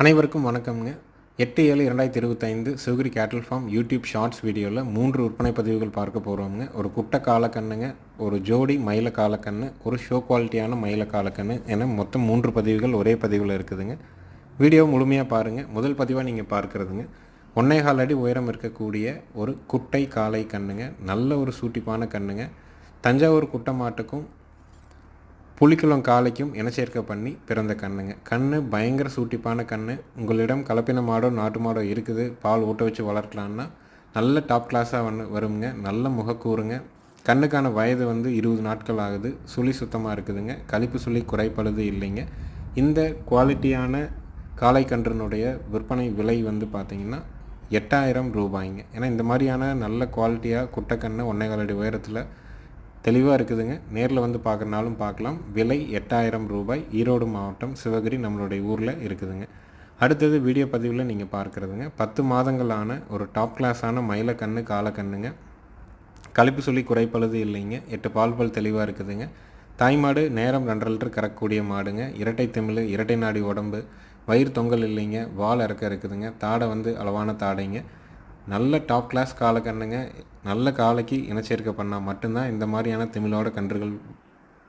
அனைவருக்கும் வணக்கம்ங்க. எட்டு ஏழு இரண்டாயிரத்தி இருபத்தைந்து சிவகிரி கேட்டல் ஃபார்ம் யூடியூப் ஷார்ட்ஸ் வீடியோவில் மூன்று விற்பனை பதிவுகள் பார்க்க போகிறோம்ங்க ஒரு குட்டை காலக்கண்ணுங்க ஒரு ஜோடி மயில காலக்கண்ணு ஒரு ஷோ குவாலிட்டியான மயில காலக்கண்ணு என மொத்தம் மூன்று பதிவுகள் ஒரே பதிவில் இருக்குதுங்க. வீடியோ முழுமையாக பாருங்கள் முதல் பதிவாக நீங்கள் பார்க்குறதுங்க. ஒன்றே கால் அடி உயரம் இருக்கக்கூடிய ஒரு குட்டை காளை கண்ணுங்க நல்ல ஒரு சூட்டிப்பான கண்ணுங்க தஞ்சாவூர் குட்டை மாட்டுக்கும் புலிக்குளம் காளைக்கும் இனச்சேர்க்கை பண்ணி பிறந்த கண்ணுங்க. கண்ணு பயங்கர சூட்டிப்பான கண்ணு. உங்களிடம் கலப்பின மாடோ நாட்டு மாடோ இருக்குது. பால் ஊட்ட வச்சு வளர்க்கலான்னா நல்ல டாப் கிளாஸாக வந்து வருங்க. நல்ல முகக்கூறுங்க. கண்ணுக்கான வயது வந்து இருபது நாட்கள் ஆகுது. சுழி சுத்தமாக இருக்குதுங்க. கழிப்பு சுழி குறைப்படுது இல்லைங்க. இந்த குவாலிட்டியான காளை கன்றுனுடைய விற்பனை விலை வந்து பார்த்திங்கன்னா எட்டாயிரம் ரூபாய்ங்க. ஏன்னா இந்த மாதிரியான நல்ல குவாலிட்டியாக குட்டைக்கண்ணு ஒன்றே காலடி உயரத்தில் தெளிவாக இருக்குதுங்க. நேரில் வந்து பார்க்குறனாலும் பார்க்கலாம் விலை எட்டாயிரம் ரூபாய். ஈரோடு மாவட்டம் சிவகிரி நம்மளுடைய ஊரில் இருக்குதுங்க. அடுத்தது வீடியோ பதிவில் நீங்கள் பார்க்குறதுங்க. பத்து மாதங்களான ஒரு டாப் கிளாஸான மயிலக்கண்ணு காலக்கண்ணுங்க கழிப்பு சொல்லி குறைப்பழுது இல்லைங்க. எட்டு பால் பல் தெளிவாக இருக்குதுங்க. தாய்மாடு நேரம் ரெண்டரை லிட்டர் கறக்கக்கூடிய மாடுங்க. இரட்டை தமிழ் இரட்டை நாடி உடம்பு. வயிறு தொங்கல் இல்லைங்க. வால் இறக்க இருக்குதுங்க. தாடை வந்து அளவான தாடைங்க. நல்ல டாப் கிளாஸ் காலக்கண்ணுங்க நல்ல காலைக்கு இனச்சேர்க்கை பண்ணால் மட்டும்தான் இந்த மாதிரியான தமிழோட கன்றுகள்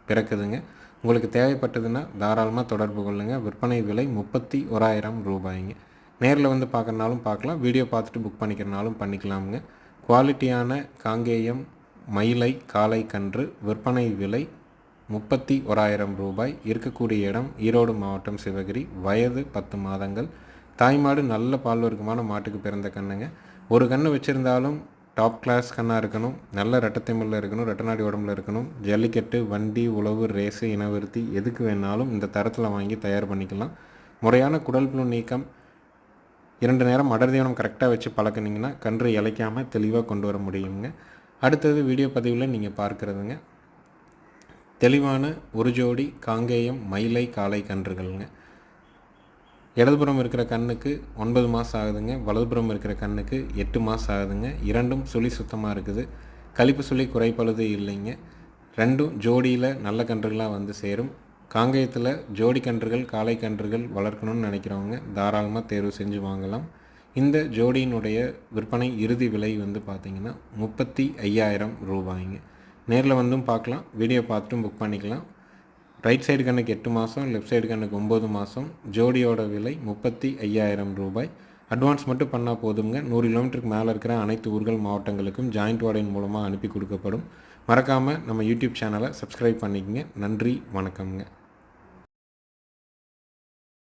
பிறக்குதுங்க. உங்களுக்கு தேவைப்பட்டதுன்னா தாராளமாக தொடர்பு கொள்ளுங்கள் விற்பனை விலை முப்பத்தி ஓராயிரம் ரூபாய்ங்க. நேரில் வந்து பார்க்குறனாலும் பார்க்கலாம் வீடியோ பார்த்துட்டு புக் பண்ணிக்கிறனாலும் பண்ணிக்கலாமுங்க. குவாலிட்டியான காங்கேயம் மயிலை காலை கன்று விற்பனை விலை முப்பத்தி ஓராயிரம் ரூபாய். இருக்கக்கூடிய இடம் ஈரோடு மாவட்டம் சிவகிரி. வயது பத்து மாதங்கள். தாய்மாடு நல்ல பால்வர்க்கமான மாட்டுக்கு பிறந்த கண்ணுங்க. ஒரு கன்று வச்சுருந்தாலும் டாப் கிளாஸ் கண்ணாக இருக்கணும் நல்ல ரெட்டத்திமிழில் இருக்கணும் ரெட்டநாடி உடம்புல இருக்கணும் ஜல்லிக்கட்டு வண்டி உழவு ரேஸு இனவருத்தி எதுக்கு வேணாலும் இந்த தரத்தில் வாங்கி தயார் பண்ணிக்கலாம். முறையான குடல் புழு நீக்கம் இரண்டு நேரம் அடர் தீவனம் கரெக்டாக வச்சு பழக்கினீங்கன்னா கன்று இழைக்காமல் தெளிவாக கொண்டு வர முடியுங்க. அடுத்தது வீடியோ பதிவில் நீங்கள் பார்க்குறதுங்க. தெளிவான ஒரு ஜோடி காங்கேயம் மயிலை காளை கன்றுகள்ங்க. இடதுபுறம் இருக்கிற கண்ணுக்கு ஒன்பது மாதம் ஆகுதுங்க வலதுபுறம் இருக்கிற கண்ணுக்கு எட்டு மாதம் ஆகுதுங்க. இரண்டும் சுழி சுத்தமாக இருக்குது. கழிப்பு சுழி குறைப்பழுது இல்லைங்க. ரெண்டும் ஜோடியில் நல்ல கன்றுகளாக வந்து சேரும். காங்கேயத்தில் ஜோடி கன்றுகள் காளை கன்றுகள் வளர்க்கணும்னு நினைக்கிறவங்க தாராளமாக தேர்வு செஞ்சு வாங்கலாம். இந்த ஜோடியினுடைய விற்பனை இறுதி விலை வந்து பார்த்திங்கன்னா முப்பத்தி ஐயாயிரம் ரூபாய்ங்க. நேரில் வந்தும் பார்க்கலாம் வீடியோ பார்த்துட்டும் புக் பண்ணிக்கலாம். ரைட் சைடு கண்ணுக்கு எட்டு மாதம் லெஃப்ட் சைடு கண்ணுக்கு ஒம்பது மாதம் ஜோடியோட விலை முப்பத்தி ஐயாயிரம் ரூபாய். அட்வான்ஸ் மட்டும் பண்ணால் போதுங்க நூறு கிலோமீட்டருக்கு மேலே இருக்கிற அனைத்து ஊர்கள் மாவட்டங்களுக்கும் ஜாயிண்ட் வார்டின் மூலமாக அனுப்பி கொடுக்கப்படும். மறக்காமல் நம்ம யூடியூப் சேனலை சப்ஸ்கிரைப் பண்ணிக்கங்க. நன்றி வணக்கம்ங்க.